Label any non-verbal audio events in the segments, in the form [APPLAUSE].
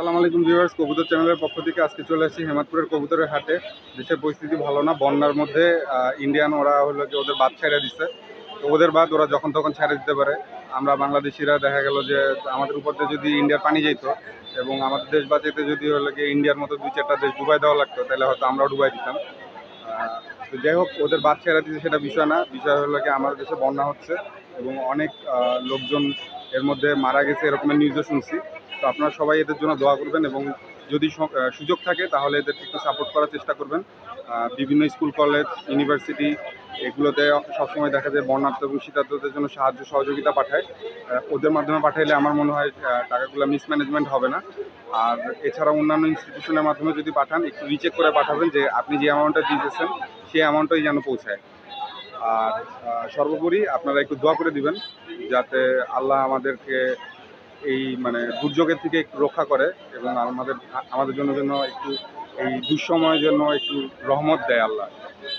আসসালামু আলাইকুম ভিউয়ার্স, কবুতর চ্যানেলের পক্ষ থেকে আজকে চলে আসছি হেমাদপুরের কবুতরের হাটে। দেশের পরিস্থিতি ভালো না, বন্যার মধ্যে ইন্ডিয়ান ওরা হলো যে ওদের বাদ ছেড়ে দিচ্ছে তো ওদের বাদ ওরা যখন তখন ছেড়ে দিতে পারে। আমরা বাংলাদেশিরা দেখা গেল যে আমাদের উপর দিয়ে যদি ইন্ডিয়ার পানি যেত এবং আমাদের দেশ বাঁচাইতে যদি হলো গিয়ে ইন্ডিয়ার মতো দুই চারটা দেশ ডুবাই দেওয়া লাগতো, তাহলে হয়তো আমরাও ডুবাই দিতাম। তো যাই হোক, ওদের বাদ ছেড়ে দিতে সেটা বিষয় না। বিষয় হলো কি আমাদের দেশে বন্যা হচ্ছে এবং অনেক লোকজন এর মধ্যে মারা গেছে এরকমের নিউজও শুনছি। তো আপনারা সবাই এদের জন্য দোয়া করবেন এবং যদি সুযোগ থাকে, তাহলে এদেরকে একটু সাপোর্ট করার চেষ্টা করবেন। বিভিন্ন স্কুল কলেজ ইউনিভার্সিটি এগুলোতে সবসময় দেখা যায় বন্যার্থ এবং শীতার্থদের জন্য সাহায্য, সহযোগিতা পাঠায়। ওদের মাধ্যমে পাঠাইলে আমার মনে হয় টাকাগুলো মিসম্যানেজমেন্ট হবে না। আর এছাড়া অন্যান্য ইনস্টিটিউশনের মাধ্যমে যদি পাঠান, একটু রিচেক করে পাঠাবেন যে আপনি যে অ্যামাউন্টটা দিয়েছেন, সেই অ্যামাউন্টটাই যেন পৌঁছায়। আর সর্বোপরি আপনারা একটু দোয়া করে দিবেন, যাতে আল্লাহ আমাদেরকে এই মানে দুর্যোগের থেকে একটু রক্ষা করে এবং আমাদের আমাদের জন্য জন্য একটু এই দুঃসময়ের জন্য একটু রহমত দেয় আল্লাহ,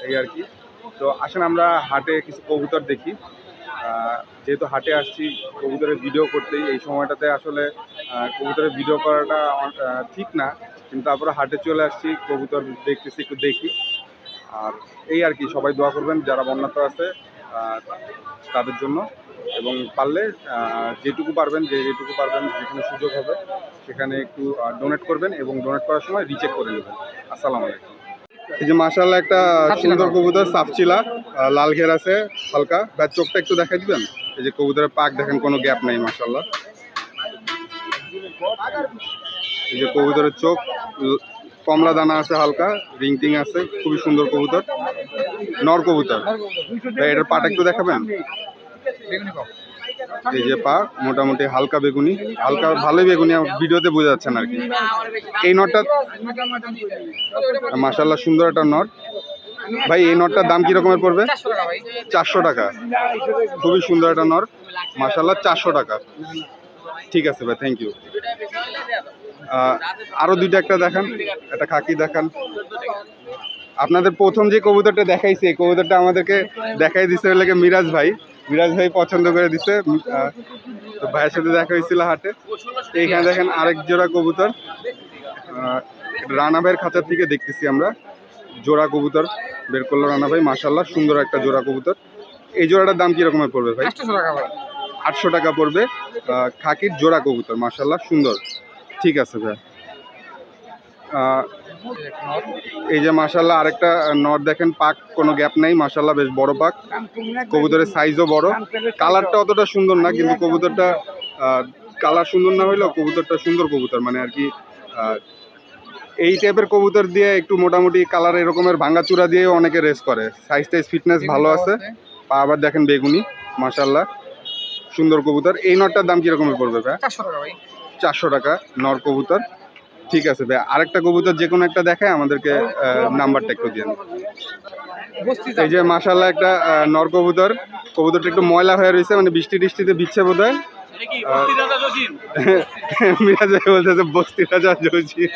এই আর কি। তো আসেন আমরা হাটে কিছু কবুতর দেখি। যেহেতু হাটে আসছি, কবুতরের ভিডিও করতেই এই সময়টাতে আসলে কবুতরের ভিডিও করাটা ঠিক না। কিন্তু তারপরে হাটে চলে আসছি, কবুতর দেখতেছি, একটু দেখি। আর এই আর কি, সবাই দোয়া করবেন, যারা বন্যাত আছে তাদের জন্য। এবং পারলে আহ, যেটুকু পারবেন যে যেটুকু পারবেন যেখানে সুযোগ হবে সেখানে একটু ডোনেট করবেন এবং ডোনেট করার সময় রিচেক করে নেবেন। আসসালামু আলাইকুম। এই যে মাশাল্লাহ একটা সুন্দর কবুতর সাফচিলা আহ, লাল ঘের আছে হালকা। ব্যাট চোখটা একটু দেখাই দিবেন? এই যে কবুতরের পাক দেখেন কোনো গ্যাপ নাই মাশাল্লাহ এই যে কবুতরের চোখ কমলা দানা আছে হালকা রিং টিং আছে খুবই সুন্দর কবুতর। নর কবুতর। এটার পাটা একটু দেখাবেন? এই যে পা মোটামুটি হালকা বেগুনি, হালকা ভালোই বেগুনি ভিডিওতে বোঝা যাচ্ছে না আর কি। এই নটটা মাসাল্লাহ সুন্দর একটা নট। ভাই, এই নটটার দাম কি রকমের পড়বে? চারশো টাকা। খুবই সুন্দর একটা নট। মাসাল্লাহ চারশো টাকা। ঠিক আছে ভাই থ্যাংক ইউ আরও দুইটা একটা দেখান, একটা খাকি দেখান। আপনাদের প্রথম যে কবুতরটা দেখাইছে, এই কবুতরটা আমাদেরকে দেখাই দিছে হলে মিরাজ ভাই। মিরাজ ভাই পছন্দ করে দিছে তো ভাইয়ের সাথে দেখা হয়েছিল হাটে। এইখানে দেখেন আরেক জোড়া কবুতর রানা ভাইয়ের খাঁচার থেকে দেখতেছি আমরা। জোড়া কবুতর বের করল রানা ভাই মাসাল্লাহ সুন্দর একটা জোড়া কবুতর। এই জোড়াটার দাম কি রকমের পড়বে ভাই? আটশো টাকা পড়বে খাকির জোড়া কবুতর মাসাল্লাহ সুন্দর। ঠিক আছে ভাই। এই যে মাসাল্লাহ আরেকটা নট দেখেন পাক কোনো গ্যাপ নাই মাসাল্লাহ বেশ বড় পাক। কবুতরের সাইজও বড়। কালারটা অতটা সুন্দর না কিন্তু কবুতরটা কালার সুন্দর না হইলেও কবুতরটা সুন্দর কবুতর। মানে আর কি এই টাইপের কবুতর দিয়ে একটু মোটামুটি কালার এরকমের ভাঙ্গাচুরা দিয়েও অনেকে রেস করে। সাইজ টাইজ ফিটনেস ভালো আছে। পা আবার দেখেন বেগুনি মাসাল্লাহ সুন্দর কবুতর। এই নটটার দাম কিরকমের পড়বে চারশো টাকা চারশো টাকা নর কবুতর। ঠিক আছে ভাই। আরেকটা কবুতর যে কোনো একটা দেখায় আমাদেরকে নাম্বারটা একটু দিয়ে এই যে মাসাল্লাহ একটা নর কবুতর। কবুতরটা একটু ময়লা হয়ে রয়েছে মানে বৃষ্টি টিষ্টিতে বিচ্ছে বোধ হয় মিরাজ ভাই বলতেছে বস্তি রাজা জসিম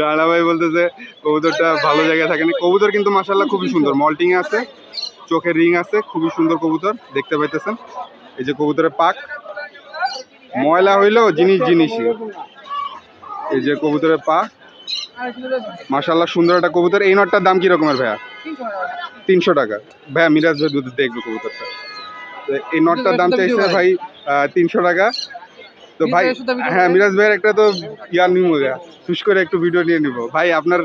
রানা ভাই বলতেছে কবুতরটা ভালো জায়গায় থাকে না কবুতর কিন্তু মাসাল্লাহ খুবই সুন্দর। মল্টিং আছে চোখের রিং আছে খুবই সুন্দর কবুতর দেখতে পাইতেছেন। এই যে কবুতরের পাক ময়লা হইলেও জিনিস জিনিসই। এই যে কবুতরের পা। মাসাল্লাহ সুন্দর একটা কবুতর। এই নটটার দাম কি রকমের ভাইয়া? তিনশো টাকা। ভাইয়া মিরাজ ভাই দুধ দেখবে কবুতরটা। তো এই নটটার দাম চাইছে ভাই তিনশো টাকা। তো ভাই হ্যাঁ মিরাজ ভাইয়ের একটা তো ইয়ার নিব হুশ করে একটু ভিডিও নিয়ে নিব। ভাই আপনার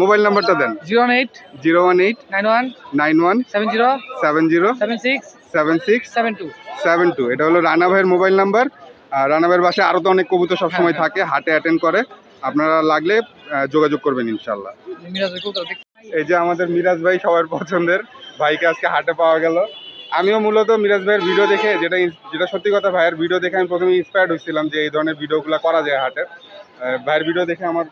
মোবাইল নাম্বারটা দেন। Zero one eight zero one eight nine one nine one seven zero seven zero seven six seven six seven two seven two. এটা হলো রানা ভাইয়ের মোবাইল নাম্বার। আর রানা ভাইয়ের বাসায় আরও তো অনেক কবুতর সবসময় হ্যাঁ, থাকে হাটে অ্যাটেন্ড করে। আপনারা লাগলে যোগাযোগ করবেন ইনশাল্লাহ এই যে আমাদের মিরাজ ভাই সবার পছন্দের ভাইকে আজকে হাটে পাওয়া গেল। আমিও মূলত মিরাজ ভাইয়ের ভিডিও দেখে যেটা যেটা সত্যি কথা ভাইয়ের ভিডিও দেখে আমি প্রথমে ইন্সপায়ার্ড হয়েছিলাম যে এই ধরনের ভিডিওগুলো করা যায় হাটে। ভাইয়ের ভিডিও দেখে আমার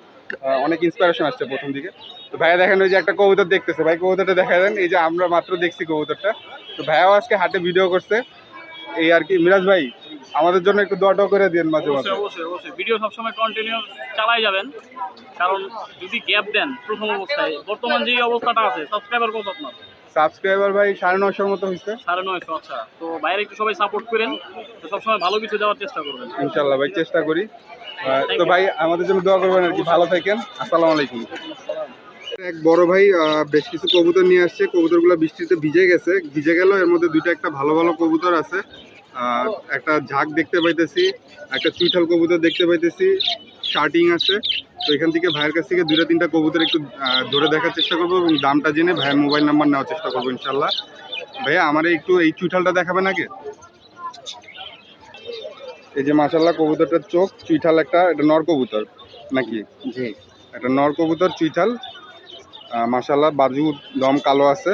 অনেক ইন্সপিরেশন আসছে প্রথম দিকে। তো ভাইয়া দেখেন ওই যে একটা কবুতর দেখতেছে। ভাই কবুতরটা দেখা দেন। এই যে আমরা মাত্র দেখছি কবুতরটা। তো ভাইয়াও আজকে হাটে ভিডিও করছে। এই আর কি। মিরাজ ভাই আমাদের জন্য একটু দোয়া টোয়া করে দিন মাঝে মাঝে। অবশ্যই অবশ্যই ভিডিও সবসময় কন্টিনিউ চালাই যাবেন। কারণ যদি গ্যাপ দেন প্রথম অবস্থায় বর্তমান যে অবস্থাটা আছে সাবস্ক্রাইবার কত আপনার? সাবস্ক্রাইবার ভাই সাড়ে নশোর মতো হয়েছে সাড়ে নয়শো আচ্ছা। তো বাইরে একটু সবাই সাপোর্ট করেন তো সবসময় ভালো কিছু দেওয়ার চেষ্টা করবেন। ইনশাল্লাহ ভাই চেষ্টা করি। তো ভাই আমাদের জন্য দোয়া করবেন আর কি। ভালো থাকেন। আসসালামু আলাইকুম। এক বড় ভাই বেশ কিছু কবুতর নিয়ে আসছে। কবুতরগুলো বৃষ্টিতে ভিজে গেছে। ভিজে গেল এর মধ্যে দুইটা একটা ভালো ভালো কবুতর আছে। একটা ঝাঁক দেখতে পাইতেছি একটা চুইঠাল কবুতর দেখতে পাইতেছি স্টার্টিং আছে। তো এখান থেকে ভাইয়ের কাছ থেকে দুইটা তিনটা কবুতর একটু ধরে দেখার চেষ্টা করব এবং দামটা জেনে ভাইয়ের মোবাইল নাম্বার নেওয়ার চেষ্টা করব ইনশাল্লাহ। ভাইয়া আমার একটু এই চুইঠালটা দেখাবেন আগে? এই যে মাসাল্লাহ কবুতরটার চোখ চুইঠাল একটা এটা নর কবুতর নাকি? জি। একটা নর কবুতর চুইঠাল। মাসাল্লাহ বাজু দম কালো আছে।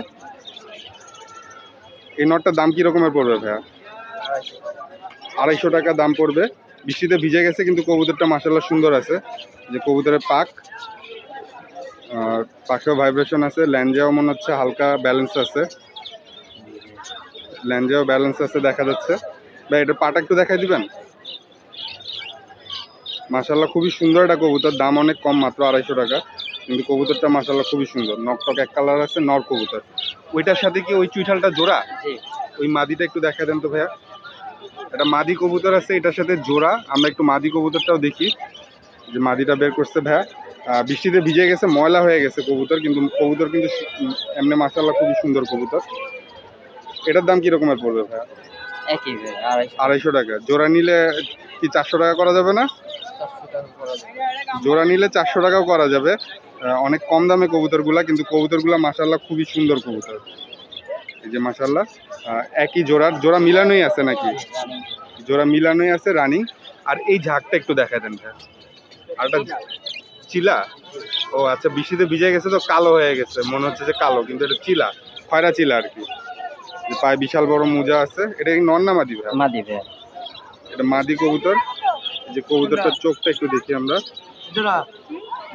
এই নটটার দাম কি রকমের পড়বে ভাইয়া? আড়াইশো টাকা দাম পড়বে। বৃষ্টিতে ভিজে গেছে কিন্তু কবুতরটা মাসাল্লাহ সুন্দর আছে। যে কবুতরের পাক আর পাশেও ভাইব্রেশন আছে ল্যাঞ্জাও মনে হচ্ছে হালকা ব্যালেন্স আছে। ল্যাঞ্জাও ব্যালেন্স আছে দেখা যাচ্ছে। ভাই এটা পাটা একটু দেখাই দিবেন? মাসাল্লাহ খুবই সুন্দর একটা কবুতর দাম অনেক কম মাত্র আড়াইশো টাকা। কিন্তু কবুতরটা মাসাল্লাহ খুবই সুন্দর। নকটক এক কালার আছে নর কবুতর। ওইটার সাথে কি ওই চুইঠালটা জোড়া? ওই মাদিটা একটু দেখা দেন তো ভাইয়া। একটা মাদি কবুতর আছে এটার সাথে জোড়া। আমরা একটু মাদি কবুতরটাও দেখি। যে মাদিটা বের করছে ভ্যা। বৃষ্টিতে ভিজে গেছে ময়লা হয়ে গেছে কবুতর কিন্তু কবুতর কিন্তু এমনি মাসাল্লাহ খুবই সুন্দর কবুতর। এটার দাম কি রকমের পড়বে ভাইয়া আড়াইশো। টাকা। জোড়া নিলে কি চারশো টাকা করা যাবে না? জোড়া নিলে চারশো টাকাও করা যাবে। অনেক কম দামে কবুতরগুলা কিন্তু কবুতরগুলা মাসাল্লাহ খুবই সুন্দর কবুতর। এই যে মাসাল্লাহ একই জোড়ার জোড়া মিলানোই আছে নাকি? জোড়া মিলানোই আছে রানিং। আর এই ঝাঁকটা একটু দেখা দেন ভাই। আর একটা চিলা? ও আচ্ছা বৃষ্টিতে ভিজে গেছে তো কালো হয়ে গেছে। মনে হচ্ছে যে কালো কিন্তু এটা চিলা খয়রা চিলা আর কি। যে পায়ে বিশাল বড় মোজা আছে। এটা কি নর না মাদি ভাই? মাদি ভাই। এটা মাদি কবুতর। যে কবুতরটার চোখটা একটু দেখি আমরা।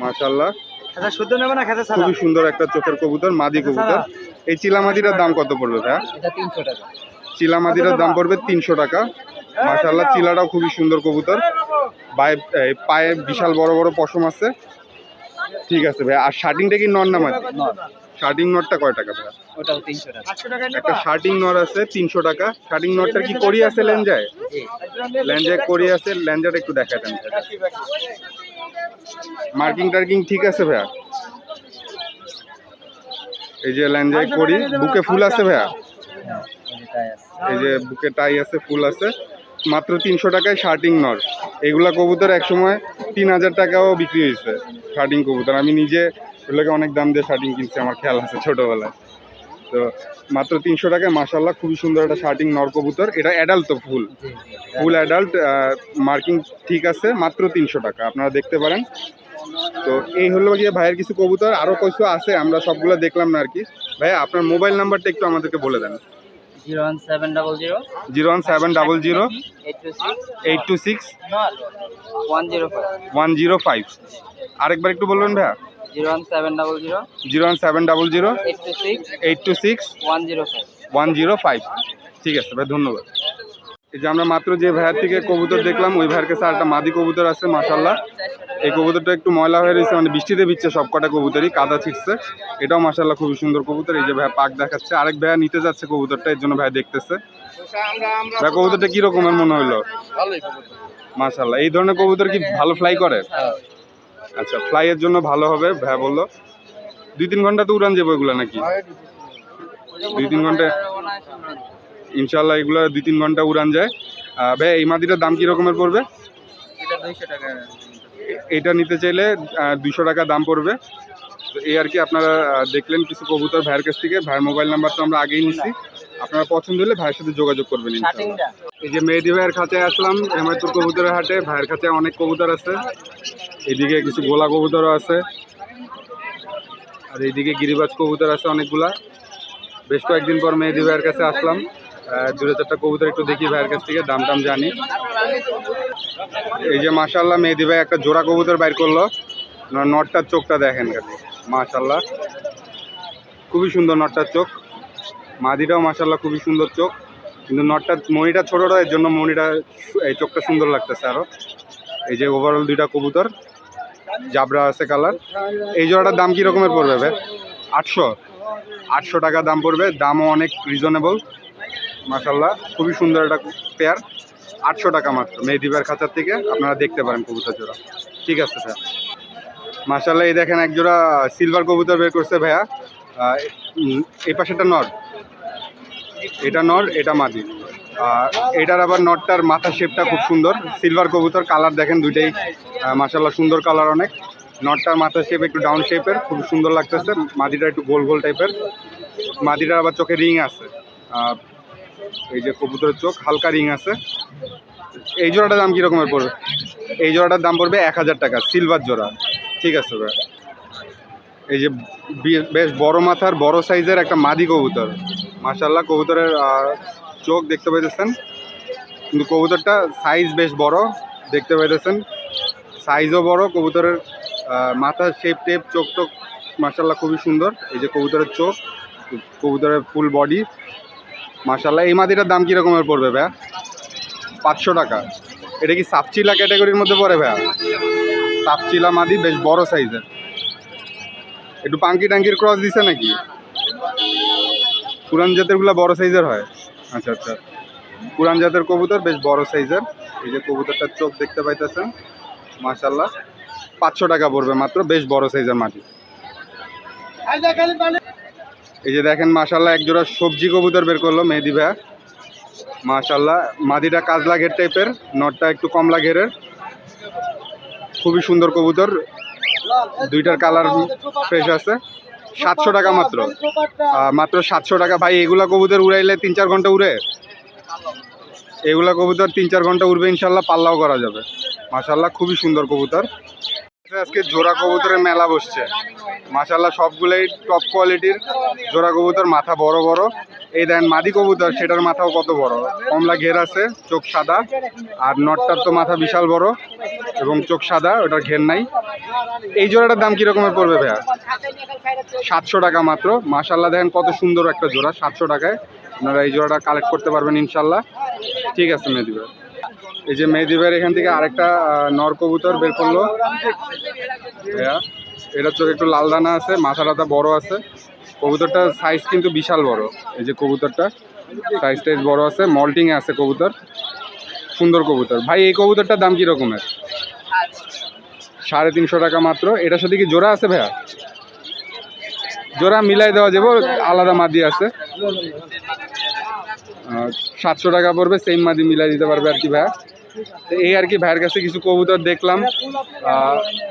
মাশাল্লাহ খুবই সুন্দর একটা চোখের কবুতর মাদি কবুতর। এই চিলা মাদিটার দাম কত পড়বে ভাইয়া? এটা তিনশো টাকা। দাম পড়বে তিনশো টাকা। মাশাল্লাহ চিলাটাও খুবই সুন্দর কবুতর। পায়ে এই পায়ে বিশাল বড় বড় পশম আছে। ঠিক আছে ভাই আর শার্টিংটা কি নর না মাদি নর। শার্টিং নটটা কয় টাকা ভাইয়া? ওটাও তিনশো টাকা। একটা শার্টিং নর আছে তিনশো টাকা। শার্টিং নটটার কি করি আছে লেঞ্জায় জি। ল্যাঞ্জায় করি আছে ল্যাঞ্জাটা একটু দেখা দেন মার্কিং টার্কিং ঠিক আছে ভাইয়া? এই যে ল্যাঞ্জায় করি বুকে ফুল আছে ভাইয়া? এই যে বুকে টাই আছে ফুল আছে। মাত্র তিনশো টাকায় শার্টিং নর। এগুলা কবুতর একসময় তিন হাজার টাকাও বিক্রি হয়েছে শার্টিং কবুতর। আমি নিজে এগুলোকে অনেক দাম দিয়ে শার্টিং কিনছি আমার খেয়াল আছে ছোটোবেলায়। তো মাত্র তিনশো টাকায় মাসাল্লাহ খুবই সুন্দর একটা শার্টিং নর কবুতর। এটা অ্যাডাল্ট তো ফুল ফুল অ্যাডাল্ট মার্কিং ঠিক আছে মাত্র তিনশো টাকা। আপনারা দেখতে পারেন। তো এই হলো গিয়ে ভাইয়ের কিছু কবুতর আরও কিছু আছে আমরা সবগুলো দেখলাম না আর কি। ভাইয়া আপনার মোবাইল নাম্বারটা একটু আমাদেরকে বলে দেন। Zero one seven double zero. Zero one seven double zero eight two six one zero five one zero five. আরেকবার একটু বলবেন ভাইয়া। Zero one seven double zero zero one seven double zero eight two six eight two six one zero five. One zero five ঠিক আছে ভাই ধন্যবাদ। এই যে আমরা মাত্র যে ভাইয়ের থেকে কবুতর দেখলাম ওই ভাইয়ের কাছে একটা মাদি কবুতর আছে মাসাল্লাহ এই কবুতরটা একটু ময়লা হয়ে রয়েছে মানে বৃষ্টিতে ভিজছে সব কটা কবুতরই কাদা ছিটছে। এটাও মাসাল্লাহ খুবই সুন্দর কবুতর এই যে ভাইয়া পাক দেখাচ্ছে। আরেক ভাইয়া নিতে যাচ্ছে কবুতরটা এর জন্য ভাইয়া দেখতেছে। ভাই কবুতরটা কি রকমের মনে হলো মাসাল্লাহ এই ধরনের কবুতর কি ভালো ফ্লাই করে? আচ্ছা ফ্লাইয়ের জন্য ভালো হবে ভাইয়া বলল। দুই তিন ঘণ্টা তো উড়ান যাব এগুলো নাকি? দুই তিন ঘণ্টা ইনশাল্লাহ এগুলো দুই তিন ঘণ্টা উড়ান যায়। ভাই এই মাদিটার দাম কি রকমের পড়বে? এটা দুইশো টাকা। এটা নিতে চাইলে দুশো টাকা দাম পড়বে। তো এই আর কি আপনারা দেখলেন কিছু কবুতর ভাইয়ের কাছ থেকে। ভাইয়ের মোবাইল নাম্বার তো আমরা আগেই নিচ্ছি আপনারা পছন্দ হলে ভাইয়ের সাথে যোগাযোগ করবেন এই যে মেহেদি ভাইয়ের খাঁচায় আসলাম হেমায়তুর কবুতরের হাটে। ভাইয়ের খাঁচায় অনেক কবুতর আছে। এদিকে কিছু গোলা কবুতরও আছে। আর এইদিকে গিরিবাজ কবুতর আছে অনেকগুলা। বেশ কয়েকদিন পর মেহেদি ভাইয়ের কাছে আসলাম। দু চারটা কবুতর একটু দেখি ভাইয়ের কাছ থেকে দাম টাম জানি। এই যে মাশাল্লাহ মেহেদি ভাই একটা জোড়া কবুতর বাইর করল। নটটার চোখটা দেখেন খালি মাশাল্লাহ খুবই সুন্দর নটটার চোখ। মাদিটাও মাশাল্লাহ খুবই সুন্দর চোখ। কিন্তু নটটা, মণিটা ছোটোটা এর জন্য মণিটা এই চোখটা সুন্দর লাগতেছে আরও এই যে ওভারঅল দুইটা কবুতর, জাবরা আছে কালার এই জোড়াটার দাম কী রকমের পড়বে ভাই? আটশো। আটশো টাকা দাম পড়বে। দামও অনেক রিজনেবল মাসাল্লাহ খুবই সুন্দর একটা পেয়ার আটশো টাকা মাত্র, মেহেদিবার খাঁচার থেকে আপনারা দেখতে পারেন কবুতর জোড়া। ঠিক আছে স্যার। মাসাল্লাহ এই দেখেন এক জোড়া সিলভার কবুতর বের করছে ভাইয়া। এই পাশেটা নর। এটা নর, এটা মাদি। আর এটার আবার নটটার মাথার শেপটা খুব সুন্দর। সিলভার কবুতর কালার দেখেন দুইটাই। মাসাল্লাহ সুন্দর কালার অনেক। নটটার মাথার শেপ একটু ডাউন শেপের খুব সুন্দর লাগতেছে। মাদিটা একটু গোল গোল টাইপের মাদিটার আবার চোখে রিং আছে। এই যে কবুতরের চোখ, হালকা রিং আছে। এই জোড়াটার দাম কীরকমের পড়বে? এই জোড়াটার দাম পড়বে এক হাজার টাকা, সিলভার জোড়া। ঠিক আছে ভাই। এই যে বেশ বড় মাথার, বড় সাইজের একটা মাদি কবুতর। মাশাল্লাহ কবুতরের চোখ দেখতে পাইতেছেন। কিন্তু কবুতরটা সাইজ বেশ বড়, দেখতে পাইতেছেন। সাইজও বড়, কবুতরের মাথার শেপ টেপ চোখ টোক মাশাল্লাহ খুবই সুন্দর। এই যে কবুতরের চোখ, কবুতরের ফুল বডি মাশাল্লাহ এই মাদিটার দাম কীরকমের পড়বে ভাইয়া? পাঁচশো টাকা। এটা কি সাপচিলা ক্যাটাগরির মধ্যে পড়ে ভাইয়া? সাপচিলা মাদি বেশ বড় সাইজের। একটু পাঙ্কি টাঙ্কির ক্রস দিছে নাকি? পুরান জাতেরগুলো বড় সাইজের হয়। আচ্ছা আচ্ছা। পুরান জাতের কবুতর বেশ বড় সাইজের। এই যে কবুতরটার চোখ দেখতে পাইতেছেন মাশাল্লাহ পাঁচশো টাকা পড়বে মাত্র, বেশ বড় সাইজের মাটি। এই যে দেখেন মাশাল্লাহ এক জোড়া সবজি কবুতর বের করল মেহেদি ভাইয়া। মাশাল্লাহ মাদিটা কাজলা ঘের টাইপের নটটা একটু কমলা ঘেরের। খুবই সুন্দর কবুতর, দুইটার কালার ফ্রেশ আছে। সাতশো টাকা মাত্র। মাত্র সাতশো টাকা। ভাই, এগুলা কবুতর উড়াইলে তিন চার ঘণ্টা উড়ে। এগুলা কবুতর তিন চার ঘণ্টা উড়বে ইনশাল্লাহ পাল্লাও করা যাবে। মাশাল্লাহ খুবই সুন্দর কবুতর। আজকে জোড়া কবুতরের মেলা বসছে। মাশাল্লাহ সবগুলোই টপ কোয়ালিটির জোড়া কবুতর, মাথা বড় বড়। এই দেন মাদি কবুতর, সেটার মাথাও কত বড়? কমলা ঘের আছে, চোখ সাদা, আর নটটার তো মাথা বিশাল বড়, এবং চোখ সাদা, ওটার ঘের নাই। এই জোড়াটার দাম কীরকমের পড়বে ভাইয়া? সাতশো টাকা মাত্র। মাশাল্লাহ দেখেন কত সুন্দর একটা জোড়া, সাতশো টাকায়। আপনারা এই জোড়াটা কালেক্ট করতে পারবেন ইনশাল্লাহ ঠিক আছে মেহেদিবের এই যে মেহেদিবের এখান থেকে আরেকটা নর কবুতর বের করল। ভাইয়া এটা চোখ একটু লাল দানা আছে মাথা টাথা বড় আছে। কবুতরটার সাইজ কিন্তু বিশাল বড়। এই যে কবুতরটা সাইজ টাইজ বড় আছে মল্টিংয়ে আছে কবুতর। সুন্দর কবুতর। ভাই, এই কবুতরটার দাম কী রকমের সাড়ে তিনশো টাকা মাত্র। এটার সাথে কি জোড়া আছে ভাইয়া? জোড়া মিলাই দেওয়া যাবে, আলাদা মাদি আছে। সাতশো টাকা পড়বে সেম মাদি মিলাই দিতে পারবে আর কি ভাইয়া। এই আর কি ভাইয়ের কাছে কিছু কবুতর দেখলাম।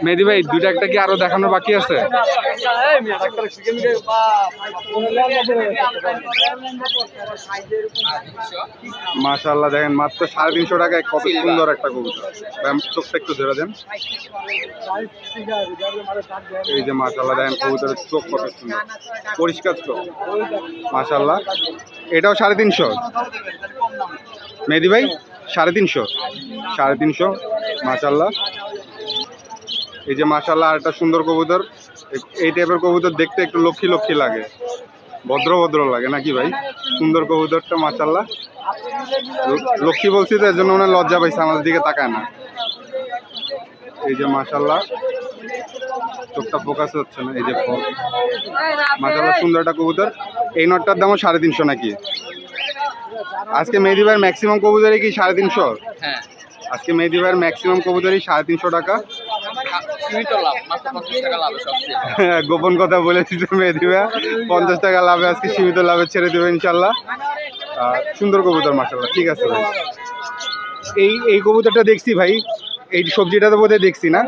মেহেদি ভাই, দুইটা একটা কি আরও দেখানো বাকি আছে? মাশাল্লাহ দেখেন মাত্র সাড়ে তিনশো টাকায় কত সুন্দর একটা কবুতর। চোখটা একটু ধরে দেন। এই যে মাশাল্লাহ দেখেন কবুতরের চোখ কত সুন্দর। পরিষ্কার চোখ। মাশাল্লাহ এটাও সাড়ে তিনশো। মেহেদি ভাই? সাড়ে তিনশো। সাড়ে তিনশো মাশাল্লাহ এই যে মাশাল্লাহ আর একটা সুন্দর কবুতর, এই টাইপের কবুতর দেখতে একটু লক্ষ্মী লক্ষ্মী লাগে। ভদ্র ভদ্র লাগে, নাকি ভাই? সুন্দর কবুতরটা মাশাল্লাহ লক্ষ্মী বলছি তো, এর জন্য মনে লজ্জা পাইছে আমাদের দিকে তাকায় না। এই যে মাশাল্লাহ চোখটা ফোকাস হচ্ছে না, এই যে মাশাল্লাহ সুন্দর একটা কবুতর। এই নটটার দামও সাড়ে তিনশো নাকি? আজকে মেহেদি ভাইয়ের ম্যাক্সিমাম কবুতরই কি সাড়ে তিনশো? হ্যাঁ। আজকে মেহেদি ভাইয়ের ম্যাক্সিমাম কবুতরই সাড়ে তিনশো টাকা। সীমিত লাভ মাত্র পঞ্চাশ টাকা লাভ সবচেয়ে [LAUGHS] গোপন কথা বলে দিচ্ছে মেহেদি ভাইয়া পঞ্চাশ টাকা লাভে আজকে সীমিত লাভে ছেড়ে দেবে ইনশাল্লাহ সুন্দর কবুতর মাসাল্লাহ ঠিক আছে ভাই। এই এই কবুতরটা দেখছি ভাই। এই সবজিটা তো বোধহয় দেখছি না?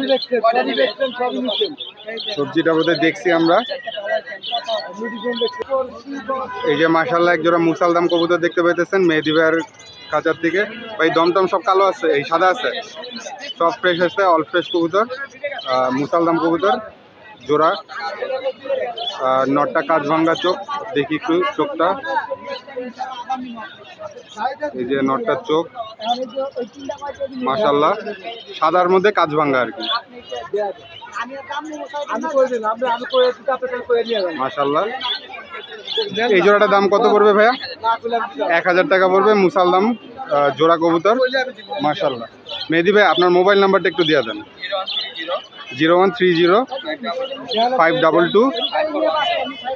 সবজিটা বোধহয় দেখছি আমরা। এই যে মাসাল্লাহ এক জোড়া মুসালদাম কবুতর দেখতে পাইতেছেন, মেহেদি ভাইয়ের কাঁচার থেকে ভাই দমটম সব কালো আছে, এই সাদা আছে? সব ফ্রেশ আছে অল ফ্রেশ কবুতর মুসালদাম কবুতর, জোড়া। নটটা কাজ ভাঙ্গা চোখ, দেখি একটু চোখটা। এই যে নটটার চোখ মাশাল্লাহ সাদার মধ্যে কাজ ভাঙ্গা আর কি। মাশাল্লাহ এই জোড়াটার দাম কত পড়বে ভাইয়া? এক হাজার টাকা পড়বে, মুসাল দাম জোড়া কবুতর। মাশাল্লাহ মেহেদি ভাই, আপনার মোবাইল নাম্বারটা একটু দিয়ে দেন। Zero one three zero, five double two,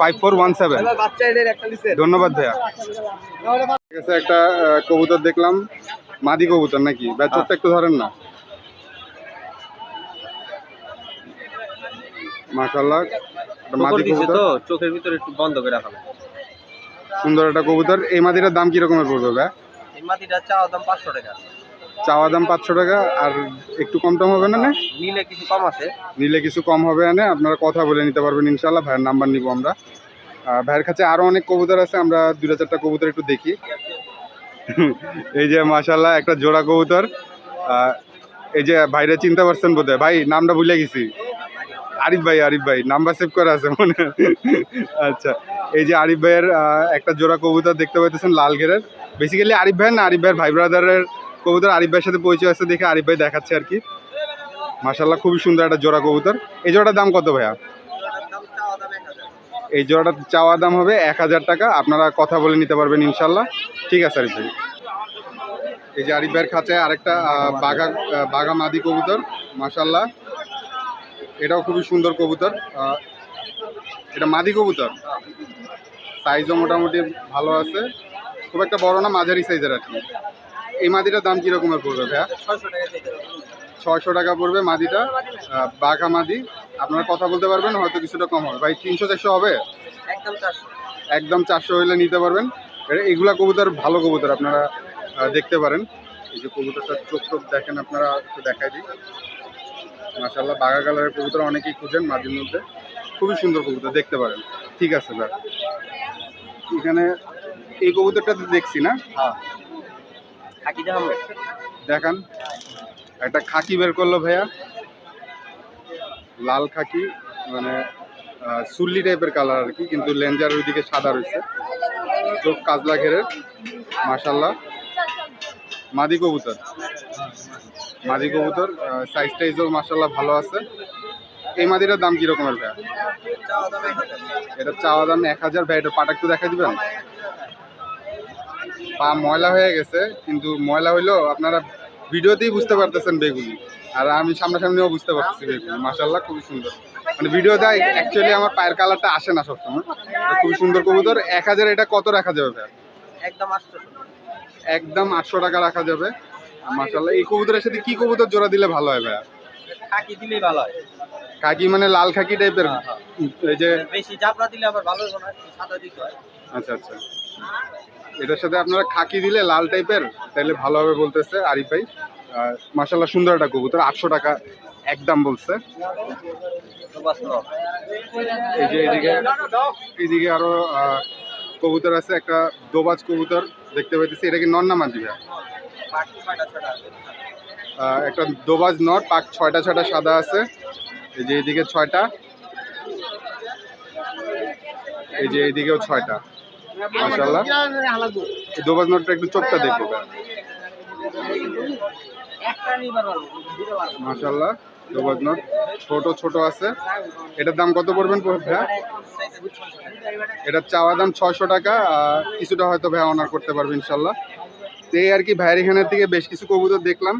five four one seven. ধন্যবাদ ভাইয়া। একটা কবুতর দেখলাম। মাদি কবুতর নাকি? চোখটা একটু ধরেন না। মাশাল্লাহ একটা মাদি কবুতর তো চোখের ভিতরে একটু বন্ধ করে রাখা সুন্দর একটা কবুতর। এই মাদিটার দাম পড়বে ভাই? এই মাটিটা চাওয়া দাম পাঁচশো টাকা। চাওয়া দাম পাঁচশো টাকা আর একটু কম টম হবে না না? নিলে কিছু কম আছে। নিলে কিছু কম হবে না আপনারা কথা বলে নিতে পারবেন ইনশাল্লাহ ভাইয়ের নাম্বার নিব আমরা। ভাইয়ের কাছে আরও অনেক কবুতর আছে আমরা দুটা চারটা কবুতর একটু দেখি। এই যে মাশাল্লাহ একটা জোড়া কবুতর। এই যে ভাইরা চিন্তা পারছেন বোধহয়। ভাই নামটা ভুলে গেছি। আরিফ ভাই আরিফ ভাই নাম্বার সেভ করা আছে মনে। আচ্ছা এই যে আরিফ ভাইয়ের একটা জোড়া কবুতর দেখতে পাইতেছেন লাল ঘেরের। বেসিক্যালি আরিফ ভাই না, আরিফ ভাইয়ের ভাই ব্রাদারের কবুতর। আরিফ ভাইয়ের সাথে পরিচয় আছে দেখে আরিফ ভাই দেখাচ্ছে আর কি। মাশাল্লাহ খুবই সুন্দর একটা জোড়া কবুতর। এই জোড়াটার দাম কত ভাইয়া? এই জোড়াটার চাওয়া দাম হবে এক হাজার টাকা। আপনারা কথা বলে নিতে পারবেন ইনশাল্লাহ ঠিক আছে আরিফ ভাই। এই যে আরিফ ভাইয়ের খাঁচায় আরেকটা বাঘা বাঘা মাদি কবুতর। মাশাল্লাহ এটাও খুবই সুন্দর কবুতর। এটা মাদি কবুতর। সাইজও মোটামুটি ভালো আছে। খুব একটা বড় না মাঝারি সাইজের আর কি। এই মাদিটার দাম কীরকমের পড়বে ভাইয়া? ছয়শো টাকা পড়বে মাদিটা। বাঘা মাদি। আপনারা কথা বলতে পারবেন হয়তো কিছুটা কম হবে। ভাই তিনশো চারশো হবে? একদম চারশো। হইলে নিতে পারবেন। এগুলা কবুতর ভালো কবুতর আপনারা দেখতে পারেন। এই যে কবুতরটা চোখ চোখ দেখেন আপনারা একটু দেখাই দিই। মাসাল্লাহ বাঘা কালারের কবুতর অনেকেই খুঁজেন মাঝের মধ্যে। খুবই সুন্দর কবুতর দেখতে পারেন। ঠিক আছে ভাই এখানে এই কবুতরটা তো দেখছি না? হ্যাঁ। দেখান একটা খাকি বের করল ভাইয়া। লাল খাকি মানে সুল্লি টাইপের কালার আর কি কিন্তু লেঞ্জার ওইদিকে সাদা রয়েছে। চোখ কাজলা ঘেরের মাশাল্লাহ মাদি কবুতর। মাদি কবুতর সাইজ টাইজও মাশাল্লাহ ভালো আছে। এই মাদিটার দাম কি রকমের ভাইয়া? এটা চাওয়া দাম এক হাজার। ভাই এটা পাটা একটু দেখা দিবেন? পা ময়লা হয়ে গেছে কিন্তু ময়লা হইলেও আপনারা ভিডিওতেই বুঝতে পারতেছেন বেগুনি। আর আমি সামনাসামনিও বুঝতে পারতেছি বেগুনি। মাসাল্লাহ খুবই সুন্দর। মানে ভিডিওতে অ্যাকচুয়ালি আমার পায়ের কালারটা আসে না সবসময়। খুবই সুন্দর কবুতর। এক হাজার এটা কত রাখা যাবে ভাই একদম আটশো একদম আটশো টাকা রাখা যাবে। মাসাল্লাহ এই কবুতরের সাথে কি কবুতর জোড়া দিলে ভালো হয় ভাইয়া? থাকি দিলেই ভালো হয়। খাকি মানে লাল খাকি টাইপের? এই যে বেশি জাপড়া দিলে আবার ভালো হবে না সাদা দিতে হয়। আচ্ছা আচ্ছা। এটার সাথে আপনারা খাকি দিলে লাল টাইপের? তাহলে ভালো হবে বলতেছে আরিফ ভাই। মাসাল্লাহ সুন্দর একটা কবুতর আটশো টাকা একদম বলছে। এই যে এদিকে এইদিকে আরও আহ, কবুতর আছে একটা দোবাজ কবুতর দেখতে পাইতেছি। এটা কি নন্না মাঝি ভাইয়া? একটা দোবাজ নট, পাক ছয়টা ছয়টা সাদা আছে। এই যে এইদিকে ছয়টা। এই যে এইদিকেও ছয়টা। মাসাল্লাহ দোবাজ নটটা একটু চোখটা দেখব ভাইয়া। মাশাল্লাহ দোবাজ নট। ছোট ছোট আছে। এটার দাম কত পড়বেন ভাইয়া? এটার চাওয়া দাম ছয়শো টাকা কিছুটা হয়তো ভাইয়া অনার করতে পারবে ইনশাল্লাহ তো এই আর কি ভাইয়ের এখানের থেকে বেশ কিছু কবুতর দেখলাম।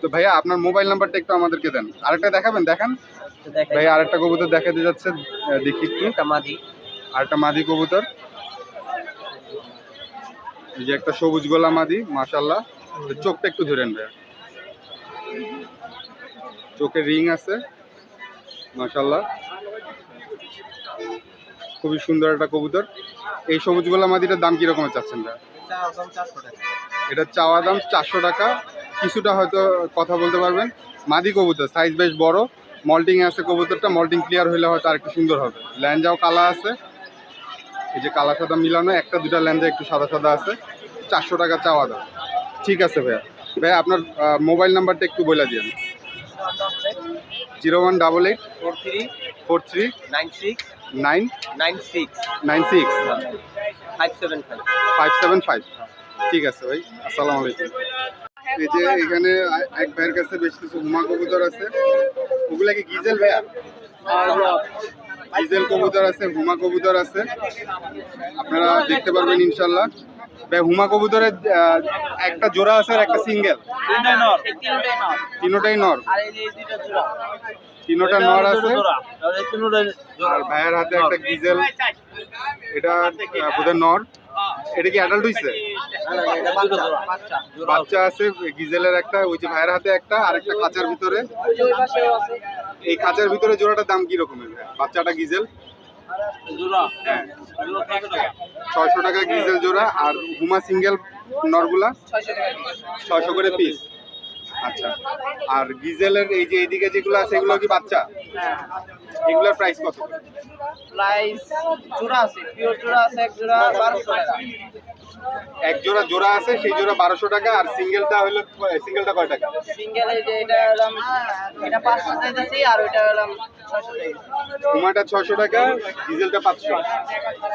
তো ভাইয়া আপনার মোবাইল নাম্বারটা একটু আমাদেরকে দেন। আরেকটা দেখাবেন? দেখান। ভাই আরেকটা কবুতর দেখাতে যাচ্ছে দেখি একটু। একটা মাদি। আরেকটা মাদি কবুতর। এই যে একটা সবুজ গোলা মাদি মাশাল্লাহ তো চোখটা একটু ধরেন ভাইয়া। চোখে রিং আছে মাশাল্লাহ খুবই সুন্দর একটা কবুতর। এই সবুজ গোলা মাদিটার দাম কিরকমের চাচ্ছেন ভাইয়া? এটা চাওয়া দাম চারশো টাকা। কিছুটা হয়তো কথা বলতে পারবেন। মাদি কবুতর সাইজ বেশ বড়। মল্টিং আছে কবুতরটা মল্টিং ক্লিয়ার হলে হয়তো আর একটু সুন্দর হবে। ল্যাঞ্জাও কালা আছে। এই যে কালা সাদা মিলানো একটা দুটা ল্যাঞ্জা একটু সাদা সাদা আছে। চারশো টাকা চাওয়া দাম। ঠিক আছে ভাইয়া। ভাইয়া আপনার মোবাইল নাম্বারটা একটু বলে দিন zero one double eight four three four three nine six nine nine six nine six five seven five. Five seven five. ঠিক আছে ভাই, আসসালামু আলাইকুম। এই যে এখানে এক ভাইয়ের কাছে বেশ কিছু হুমা কবুতর আছে। ওগুলা কি গিজেল ভাইয়া? গিজেল কবুতর আছে, হুমা কবুতর আছে। আপনারা দেখতে পারবেন ইনশাল্লাহ ভাই, হুমা কবুতরের একটা জোড়া আছে আর একটা সিঙ্গেল। তিনটাই নর। তিনোটা নর আছে। আর ভাইয়ের হাতে একটা গিজেল। এটা বোধহয় নর। এটা কি অ্যাডাল্ট হইছে? বাচ্চা আছে গিজেলের একটা ওই যে ভাইয়ের হাতে একটা আর একটা খাঁচার ভিতরে। এই খাঁচার ভিতরে জোড়াটার দাম কি রকমের? বাচ্চাটা গিজেল? হ্যাঁ। ছয়শো টাকা গিজেল জোড়া আর হুমা সিঙ্গেল নরগুলা? ছয়শো করে পিস আচ্ছা। আর গিজেলের এই যে এইদিকে যেগুলো আছে এগুলো কি বাচ্চা? এগুলোর প্রাইস কত? প্রাইস জোড়া আছে পিওর জোড়া আছে এক জোড়া বারোশো টাকা। এক জোড়া জোড়া আছে সেই জোড়া বারোশো টাকা আর সিঙ্গেলটা হলো সিঙ্গেলটা কয় টাকা? সিঙ্গেল এই যে এটা হলাম এটা পাঁচশো চাইতেছি আর ওইটা হলাম ছয়শো চাইতেছি। হুমাটা ছয়শো টাকা ডিজেলটা পাঁচশো।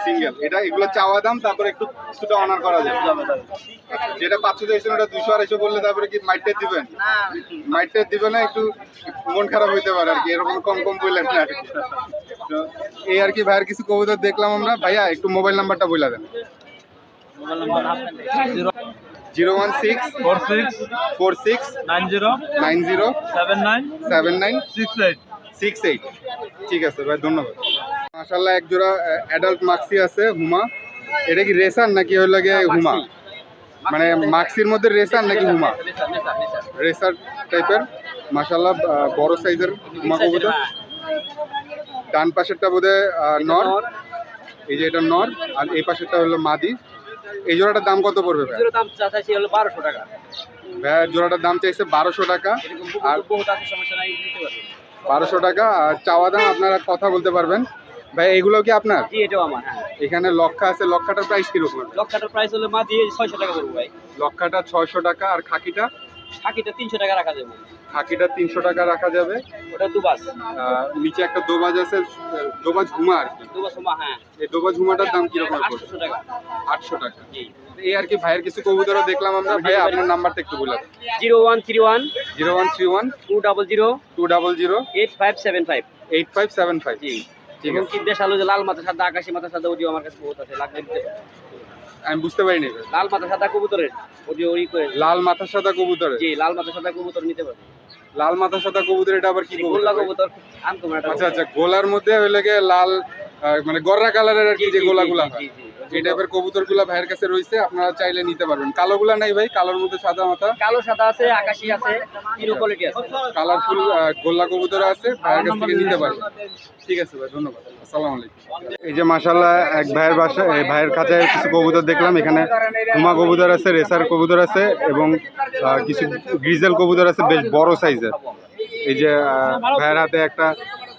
সিঙ্গেল এটা এগুলো চাওয়া দাম তারপরে একটু কিছুটা অনার করা যায়। যেটা পাঁচশো চাইছেন ওটা দুশো আড়াইশো বললে তারপরে কি মাইটটা দিবেন? না। মাইটটা দিবে না একটু মন খারাপ হইতে পারে আর কি এরকম কম কম বললেন না। তো এই আর কি ভাইয়ের কিছু কবুতর দেখলাম আমরা। ভাইয়া একটু মোবাইল নাম্বারটা বলে দেন। Zero one six four six four six nine zero nine zero seven nine seven nine six eight. Six eight. ঠিক আছে ভাই ধন্যবাদ। মাশাল্লাহ এক জোড়া অ্যাডাল্ট মাক্সি আছে হুমা। এটা কি রেসার নাকি হলো লাগে হুমা? মানে মাক্সির মধ্যে রেসার নাকি হুমা? রেসার টাইপের মাশাল্লাহ বড় সাইজের হুমা কবুতর। ডান পাশেরটা বোধহয় নর। এই যে এটা নর আর এই পাশেরটা হলো মাদি। এই জোড়াটার দাম কত পড়বে ভাই? দাম চাইছি হলো বারোশো টাকা। ভাই জোড়াটার দাম চাইছে বারোশো টাকা। আর বারোশো টাকা। আর চাওয়া দাম আপনারা কথা বলতে পারবেন। ভাই এগুলো কি আপনার? জি এটাও আমার হ্যাঁ। এখানে লক্ষা আছে লক্ষাটার প্রাইস কীরকম? লক্ষাটার প্রাইস হলো মা দিয়ে ছয়শো টাকা পড়ব ভাই। লক্ষাটা ছয়শো টাকা আর খাকিটা? সাকিটা তিনশো টাকা রাখা যাবে। খাকিটা তিনশো টাকা রাখা যাবে। ওটা আহ, নিচে একটা দোবাজ আছে দোবাজ হুমা আর কি। দুবাস মা হ্যাঁ। এই দোবাজ হুমাটার দাম কীরকম আটশোশো টাকা। আটশো টাকা। এই আর কি ভাইয়ের কিছু কবুতরও দেখলাম আমরা। ভাই আপনার নাম্বারটা একটু বলে zero one three one zero one three one two double zero two double zero eight five seven five. Eight five seven five. জি। ঠিক আছে। কি দেশ আলো যে লাল মাথা সাদা আকাশি মাথা সাদা ওডিও আমার কাছে বহুত আছে লাগবে। আমি বুঝতে পারিনি। লাল মাথা সাদা কবুতরের? ওই ওই করে লাল মাথা সাদা কবুতর জি লাল মাথা সাদা কবুতর নিতে পারবে লাল মাথা সাদা কবুতর এটা আবার কি গোল্লা কবুতর একটা আচ্ছা আচ্ছা গোলার মধ্যে হইলে লাল মানে গররা কালারের আর কি যে গোলাগুলা হয়। জি জি। এই টাইপের কবুতরগুলা ভাইয়ের কাছে রয়েছে আপনারা চাইলে নিতে পারবেন। কালোগুলা নাই ভাই কালোর মধ্যে সাদা মাথা। কালো সাদা আছে আকাশি আছে তিন কোয়ালিটি আছে। কালারফুল গোল্লা কবুতর আছে ভাইয়ের কাছ থেকে নিতে পারবেন। ঠিক আছে ভাই ধন্যবাদ। আসসালামু আলাইকুম। এই যে মাশাল্লাহ এক ভাইয়ের বাসা এই ভাইয়ের কাছে কিছু কবুতর দেখলাম। এখানে হুমা কবুতর আছে রেসার কবুতর আছে এবং কিছু গ্রিজেল কবুতর আছে বেশ বড় সাইজের। এই যে ভাইয়ের হাতে একটা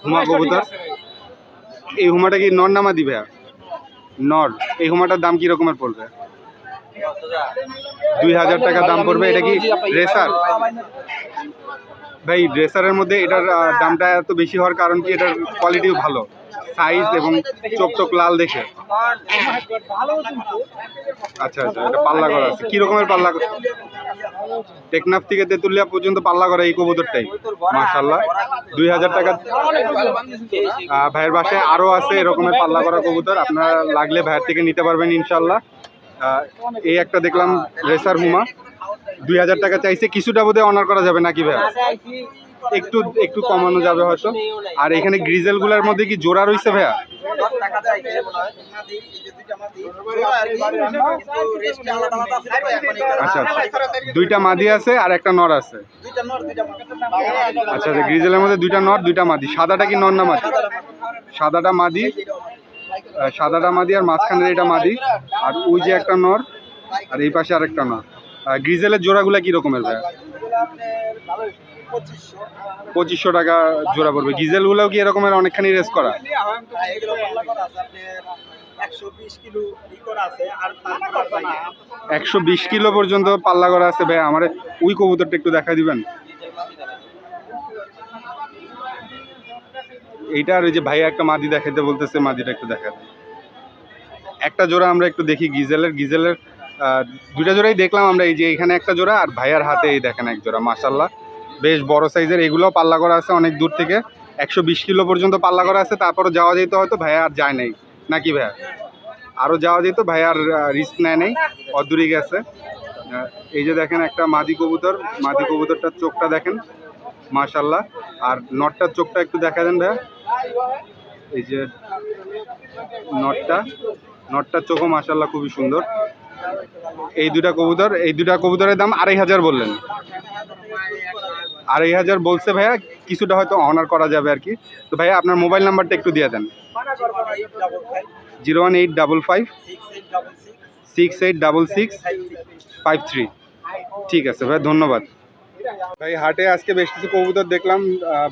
হুমা কবুতর। এই হুমাটা কি নর নামা দিবে নর, এই হোমাটার দাম কি রকমের পড়বে? দুই হাজার টাকা দাম পড়বে, এটা কি রেসার ভাই ড্রেসারের মধ্যে এটার দামটা এত বেশি হওয়ার কারণ কি এটার কোয়ালিটিও ভালো? সাইজ এবং চোখ টোক লাল দেখে? আচ্ছা আচ্ছা এটা পাল্লা করা আছে। কি রকমের পাল্লা টেকনাফ থেকে তেঁতুলিয়া পর্যন্ত পাল্লা করা এই কবুতরটাই। মাশাল্লাহ দুই হাজার টাকা ভাইয়ের বাসায় আরও আছে এরকমের পাল্লা করা কবুতর। আপনারা লাগলে ভাইয়ের থেকে নিতে পারবেন ইনশাল্লাহ এই একটা দেখলাম রেসার হুমা। দুই হাজার টাকা চাইছে। কিছুটা বোধহয় অনার করা যাবে নাকি ভাই? একটু একটু কমানো যাবে হয়তো। আর এখানে গ্রিজেলগুলোর মধ্যে কি জোড়া রয়েছে ভাইয়া? আচ্ছা আচ্ছা। দুইটা মাদি আছে আর একটা নর আছে। আচ্ছা আচ্ছা গ্রিজেলের মধ্যে দুইটা নর দুইটা মাদি। সাদাটা কি নর না মাদি? সাদাটা মাদি সাদাটা মাদি আর মাঝখানের এটা মাদি। আর ওই যে একটা নর আর এই পাশে আরেকটা নর। আহ, গ্রিজেলের জোড়াগুলা কি রকমের ভাইয়া? পঁচিশশো টাকা জোড়া পড়বে। গিজেলগুলোও কি এরকমের অনেকখানি রেস করা? একশো বিশ কিলো পর্যন্ত পাল্লা করা আছে ভাই আমার ওই কবুতরটা একটু দেখা দিবেন? এইটা আর ওই যে ভাইয়া একটা মাদি দেখাতে বলতেছে মাদিটা একটু দেখা একটা জোড়া আমরা একটু দেখি গিজেলের গিজেলের দুইটা জোড়াই দেখলাম আমরা এই যে এখানে একটা জোড়া আর ভাইয়ার হাতে এই দেখেন এক জোড়া মাসাল্লাহ বেশ বড় সাইজের, এগুলোও পাল্লা করা আছে অনেক দূর থেকে। একশো বিশ কিলো পর্যন্ত পাল্লা করা আছে, তারপরও যাওয়া যেত হয়তো ভাইয়া আর যায় নাই। নাকি ভাইয়া আরও যাওয়া যেত ভাইয়া আর রিস্ক নেয় নেই, অদূরে গেছে। এই যে দেখেন একটা মাদি কবুতর, মাদি কবুতরটার চোখটা দেখেন মাশাল্লাহ আর নটটার চোখটা একটু দেখা দেন ভাইয়া এই যে নটটা, নটটার চোখও মাসাল্লাহ খুবই সুন্দর। এই দুটা কবুতর, এই দুটা কবুতরের দাম আড়াই হাজার বললেন। আড়াই হাজার বলছে ভাইয়া, কিছুটা হয়তো অনার করা যাবে আর কি। তো ভাইয়া, আপনার মোবাইল নাম্বারটা একটু দিয়ে দেন। Zero one eight double five, six eight double six, five three. ঠিক আছে ভাই ধন্যবাদ। ভাই, হাটে আজকে বেশ কিছু কবুতর দেখলাম।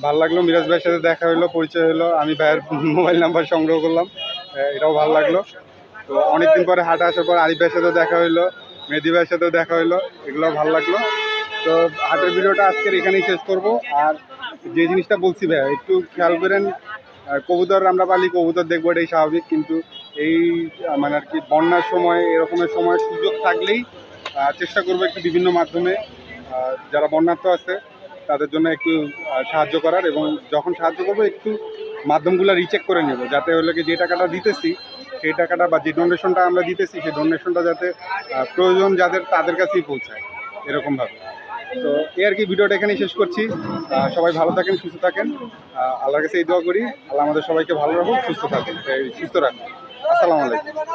ভালো লাগল। মিরাজ ভাইয়ের সাথে দেখা হলো পরিচয় হলো আমি ভাইয়ের মোবাইল নাম্বার সংগ্রহ করলাম। এটাও ভালো লাগল। তো অনেকদিন পরে হাটে আসার পর আরিফ ভাইয়ের সাথেও দেখা হলো মেহেদি ভাইয়ের সাথেও দেখা হলো এগুলো ভালো লাগল। তো হাটের ভিডিওটা আজকের এখানেই শেষ করব। আর যে জিনিসটা বলছি ভাইয়া একটু খেয়াল করেন কবুতর আমরা পালি, কবুতর দেখব এটাই স্বাভাবিক। কিন্তু এই মানে আর কি বন্যার সময়, এরকমের সময় সুযোগ থাকলেই চেষ্টা করব একটু বিভিন্ন মাধ্যমে যারা বন্যার্থ আছে, তাদের জন্য একটু সাহায্য করার এবং যখন সাহায্য করব, একটু মাধ্যমগুলো রিচেক করে নেব, যাতে হলো কি যে টাকাটা দিতেছি, সেই টাকাটা বা যে ডোনেশনটা আমরা দিতেছি, সেই ডোনেশনটা যাতে প্রয়োজন যাদের, তাদের কাছেই পৌঁছায়, এরকমভাবে। তো এই আর কি ভিডিওটা এখানেই শেষ করছি। সবাই ভালো থাকেন, সুস্থ থাকেন। আল্লাহর কাছে এই দোয়া করি। আল্লাহ আমাদের সবাইকে ভালো রাখুন সুস্থ থাকেন সুস্থ রাখুন আসসালামু আলাইকুম।